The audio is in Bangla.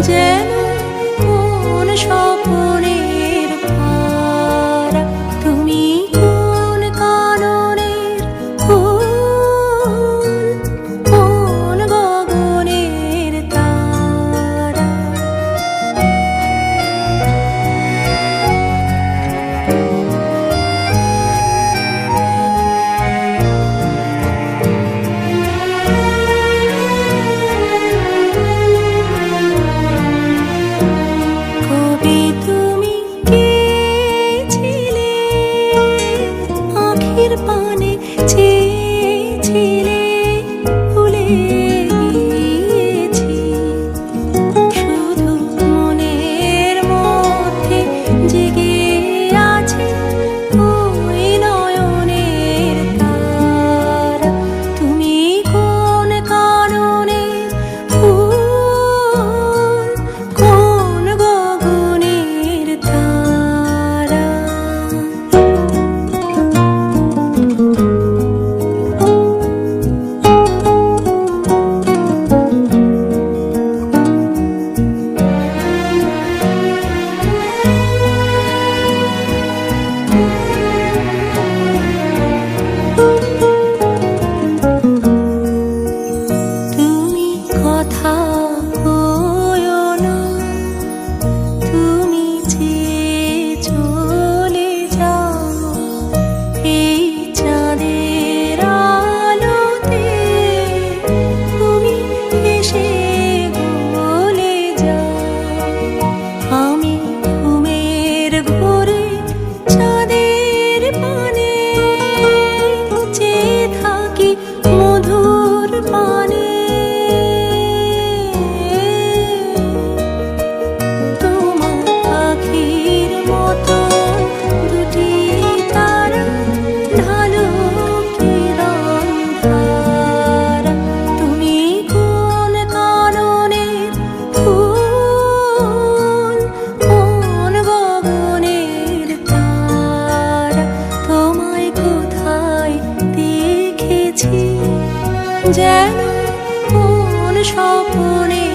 언제? আখির পানে চেয়েছিলে goodbye. যেন কোন স্বপনে